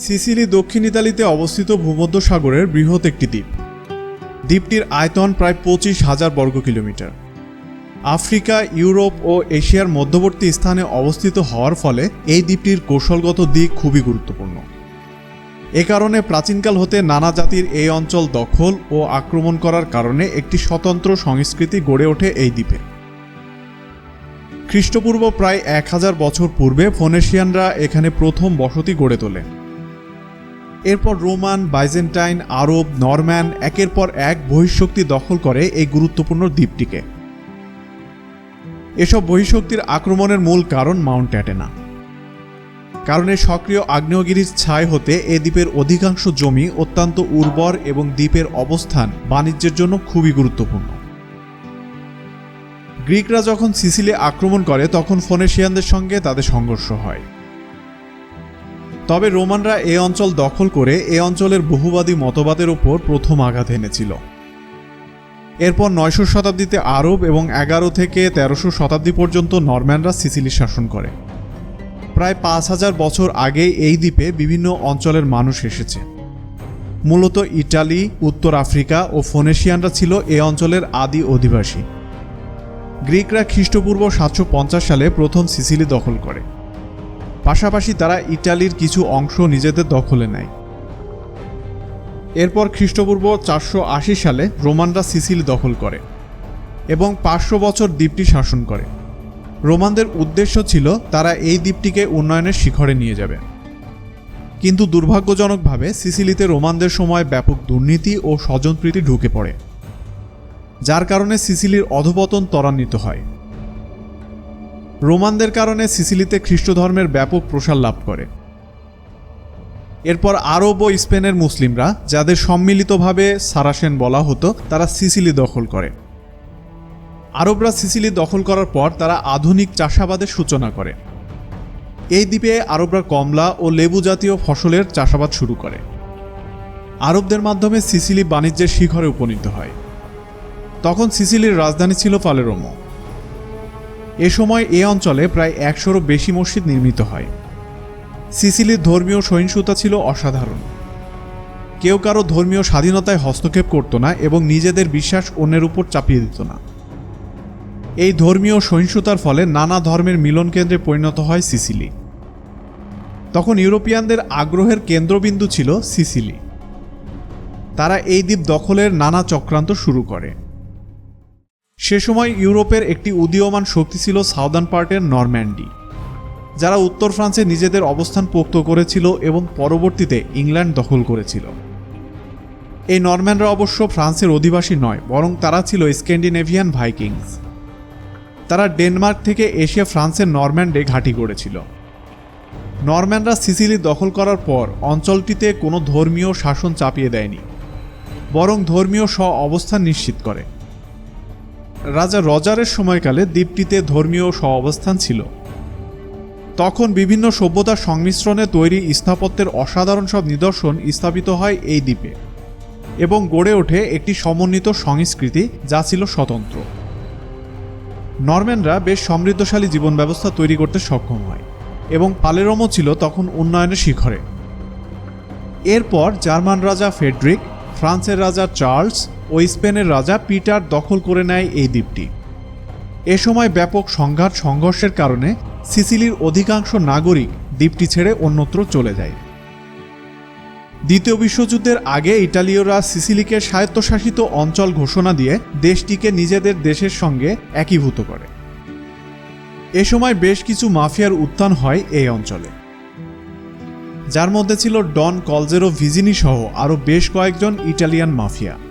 Sicily দক্ষিণ ইতালিতে অবস্থিত ভূমধ্যসাগরের বৃহৎ একটি দ্বীপ। দ্বীপটির আয়তন প্রায় পঁচিশ হাজার বর্গ কিলোমিটার। আফ্রিকা, ইউরোপ ও এশিয়ার মধ্যবর্তী স্থানে অবস্থিত হওয়ার ফলে এই দ্বীপটির কৌশলগত দিক খুবই গুরুত্বপূর্ণ। এ কারণে প্রাচীনকাল হতে নানা জাতির এই অঞ্চল দখল ও আক্রমণ করার কারণে একটি স্বতন্ত্র সংস্কৃতি গড়ে ওঠে এই দ্বীপে। খ্রিস্টপূর্ব প্রায় এক হাজার বছর পূর্বে ফোনেশিয়ানরা এখানে প্রথম বসতি গড়ে তোলে। এরপর রোমান, বাইজেন্টাইন, আরব, নরম্যান একের পর এক বহিঃশক্তি দখল করে এই গুরুত্বপূর্ণ দ্বীপটিকে। এসব বহিঃশক্তির আক্রমণের মূল কারণ মাউন্ট অ্যাটেনা কারণে সক্রিয় আগ্নেয়গিরির ছায় হতে এ দ্বীপের অধিকাংশ জমি অত্যন্ত উর্বর এবং দ্বীপের অবস্থান বাণিজ্যের জন্য খুবই গুরুত্বপূর্ণ। গ্রিকরা যখন সিসিলে আক্রমণ করে, তখন ফোনেশিয়ানদের সঙ্গে তাদের সংঘর্ষ হয়। তবে রোমানরা এ অঞ্চল দখল করে এ অঞ্চলের বহুবাদী মতবাদের ওপর প্রথম আঘাত এনেছিল। এরপর নয়শো শতাব্দীতে আরব এবং এগারো থেকে তেরোশো শতাব্দী পর্যন্ত নরম্যানরা সিসিলি শাসন করে। প্রায় পাঁচ হাজার বছর আগে এই দ্বীপে বিভিন্ন অঞ্চলের মানুষ এসেছে। মূলত ইটালি, উত্তর আফ্রিকা ও ফোনেশিয়ানরা ছিল এ অঞ্চলের আদি অধিবাসী। গ্রিকরা খ্রিস্টপূর্ব সাতশো পঞ্চাশ সালে প্রথম সিসিলি দখল করে। পাশাপাশি তারা ইটালির কিছু অংশ নিজেদের দখলে নেয়। এরপর খ্রিস্টপূর্ব চারশো আশি সালে রোমানরা সিসিলি দখল করে এবং পাঁচশো বছর দ্বীপটি শাসন করে। রোমানদের উদ্দেশ্য ছিল তারা এই দ্বীপটিকে উন্নয়নের শিখরে নিয়ে যাবে। কিন্তু দুর্ভাগ্যজনকভাবে সিসিলিতে রোমানদের সময় ব্যাপক দুর্নীতি ও স্বজনপ্রীতি ঢুকে পড়ে, যার কারণে সিসিলির অধপতন ত্বরান্বিত হয়। রোমানদের কারণে সিসিলিতে খ্রিস্ট ধর্মের ব্যাপক প্রসার লাভ করে। এরপর আরব ও স্পেনের মুসলিমরা, যাদের সম্মিলিতভাবে সারাসেন বলা হতো, তারা সিসিলি দখল করে। আরবরা সিসিলি দখল করার পর তারা আধুনিক চাষাবাদের সূচনা করে। এই দ্বীপে আরবরা কমলা ও লেবু জাতীয় ফসলের চাষাবাদ শুরু করে। আরবদের মাধ্যমে সিসিলি বাণিজ্যের শিখরে উপনীত হয়। তখন সিসিলির রাজধানী ছিল পালেরোমো। এ সময় এ অঞ্চলে প্রায় একশোরও বেশি মসজিদ নির্মিত হয়। সিসিলির ধর্মীয় সহিংসতা ছিল অসাধারণ। কেউ কারও ধর্মীয় স্বাধীনতায় হস্তক্ষেপ করত না এবং নিজেদের বিশ্বাস অন্যের উপর চাপিয়ে দিত না। এই ধর্মীয় সহিংসতার ফলে নানা ধর্মের মিলন কেন্দ্রে পরিণত হয় সিসিলি। তখন ইউরোপিয়ানদের আগ্রহের কেন্দ্রবিন্দু ছিল সিসিলি। তারা এই দ্বীপ দখলের নানা চক্রান্ত শুরু করে। সে সময় ইউরোপের একটি উদীয়মান শক্তি ছিল সাউদার্ন পার্টের নরম্যান্ডি, যারা উত্তর ফ্রান্সে নিজেদের অবস্থান পোক্ত করেছিল এবং পরবর্তীতে ইংল্যান্ড দখল করেছিল। এই নরম্যানরা অবশ্য ফ্রান্সের অধিবাসী নয়, বরং তারা ছিল স্ক্যান্ডিনেভিয়ান ভাইকিংস। তারা ডেনমার্ক থেকে এশিয়া ফ্রান্সের নরম্যান্ডে ঘাঁটি গড়েছিল। নরম্যানরা সিসিলি দখল করার পর অঞ্চলটিতে কোনো ধর্মীয় শাসন চাপিয়ে দেয়নি, বরং ধর্মীয় স্ব অবস্থান নিশ্চিত করে। রাজা রজারের সময়কালে দ্বীপটিতে ধর্মীয় স্ব অবস্থান ছিল। তখন বিভিন্ন সভ্যতার সংমিশ্রণে তৈরি স্থাপত্যের অসাধারণ সব নিদর্শন স্থাপিত হয় এই দ্বীপে এবং গড়ে ওঠে একটি সমন্বিত সংস্কৃতি যা ছিল স্বতন্ত্র। নরম্যানরা বেশ সমৃদ্ধশালী জীবন ব্যবস্থা তৈরি করতে সক্ষম হয় এবং পালেরমও ছিল তখন উন্নয়নের শিখরে। এরপর জার্মান রাজা ফেডরিক ফ্রান্সের রাজা চার্লস ও স্পেনের রাজা পিটার দখল করে নেয় এই দ্বীপটি। এ সময় ব্যাপক সংঘাত সংঘর্ষের কারণে সিসিলির অধিকাংশ নাগরিক দ্বীপটি ছেড়ে অন্যত্র চলে যায়। দ্বিতীয় বিশ্বযুদ্ধের আগে ইটালীয়রা সিসিলিকে স্বায়ত্তশাসিত অঞ্চল ঘোষণা দিয়ে দেশটিকে নিজেদের দেশের সঙ্গে একীভূত করে। এ সময় বেশ কিছু মাফিয়ার উত্থান হয় এই অঞ্চলে। যার মধ্যে ছিল ডন কলজেরো ভিজিনি সহ আরও বেশ কয়েকজন ইটালিয়ান মাফিয়া।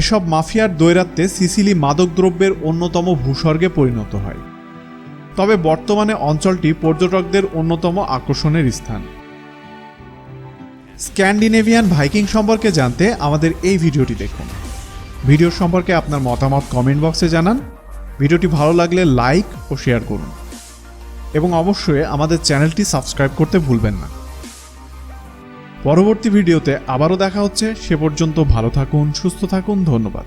এসব মাফিয়ার দৈরাত্মে সিসিলি মাদকদ্রব্যের অন্যতম ভূস্বর্গে পরিণত হয়। তবে বর্তমানে অঞ্চলটি পর্যটকদের অন্যতম আকর্ষণের স্থান। স্ক্যান্ডিনেভিয়ান ভাইকিং সম্পর্কে জানতে আমাদের এই ভিডিওটি দেখুন। ভিডিও সম্পর্কে আপনার মতামত কমেন্ট বক্সে জানান। ভিডিওটি ভালো লাগলে লাইক ও শেয়ার করুন। এবং অবশ্যই আমাদের চ্যানেলটি সাবস্ক্রাইব করতে ভুলবেন না। পরবর্তী ভিডিওতে আবারও দেখা হচ্ছে। সে পর্যন্ত ভালো থাকুন সুস্থ থাকুন ধন্যবাদ।